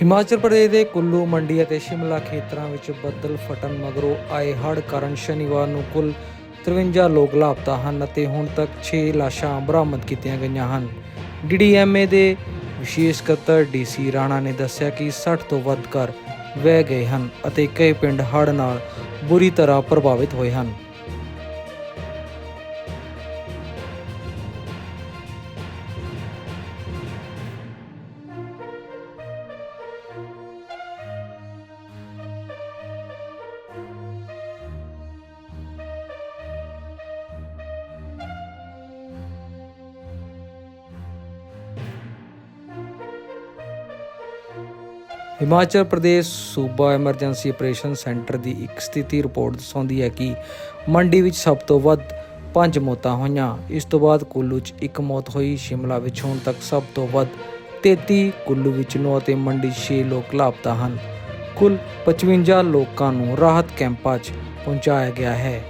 ਹਿਮਾਚਲ ਪ੍ਰਦੇਸ਼ ਦੇ ਕੁੱਲੂ, ਮੰਡੀ ਅਤੇ ਸ਼ਿਮਲਾ ਖੇਤਰਾਂ ਵਿੱਚ ਬੱਦਲ ਫਟਣ ਮਗਰੋਂ ਆਏ ਹੜ੍ਹ ਕਾਰਨ ਸ਼ਨੀਵਾਰ ਨੂੰ ਕੁੱਲ 53 ਲੋਕ ਲਾਪਤਾ ਹਨ ਅਤੇ ਹੁਣ ਤੱਕ 6 ਲਾਸ਼ਾਂ ਬਰਾਮਦ ਕੀਤੀਆਂ ਗਈਆਂ ਹਨ। ਡੀਡੀਐਮਏ ਦੇ ਵਿਸ਼ੇਸ਼ ਸਕੱਤਰ ਡੀਸੀ ਰਾਣਾ ਨੇ ਦੱਸਿਆ ਕਿ 60 ਤੋਂ ਵੱਧ ਘਰ ਵਹਿ ਗਏ ਹਨ ਅਤੇ ਕਈ ਪਿੰਡ ਹੜ੍ਹ ਨਾਲ ਬੁਰੀ ਤਰ੍ਹਾਂ ਪ੍ਰਭਾਵਿਤ ਹੋਏ ਹਨ। ਹਿਮਾਚਲ ਪ੍ਰਦੇਸ਼ ਸੂਬਾ ਐਮਰਜੈਂਸੀ ਆਪਰੇਸ਼ਨ ਸੈਂਟਰ ਦੀ ਇੱਕ ਸਥਿਤੀ ਰਿਪੋਰਟ ਦਰਸਾਉਂਦੀ ਹੈ ਕਿ ਮੰਡੀ ਵਿੱਚ ਸਭ ਤੋਂ ਵੱਧ ਪੰਜ ਮੌਤਾਂ ਹੋਈਆਂ। ਇਸ ਤੋਂ ਬਾਅਦ ਕੁੱਲੂ 'ਚ ਇੱਕ ਮੌਤ ਹੋਈ। ਸ਼ਿਮਲਾ ਵਿੱਚ ਹੁਣ ਤੱਕ ਸਭ ਤੋਂ ਵੱਧ 33 ਕੁੱਲੂ ਵਿੱਚ 9 ਅਤੇ ਮੰਡੀ 6 ਲੋਕ ਲਾਪਤਾ ਹਨ। ਕੁੱਲ 55 ਲੋਕਾਂ ਨੂੰ ਰਾਹਤ ਕੈਂਪਾਂ 'ਚ ਪਹੁੰਚਾਇਆ ਗਿਆ ਹੈ।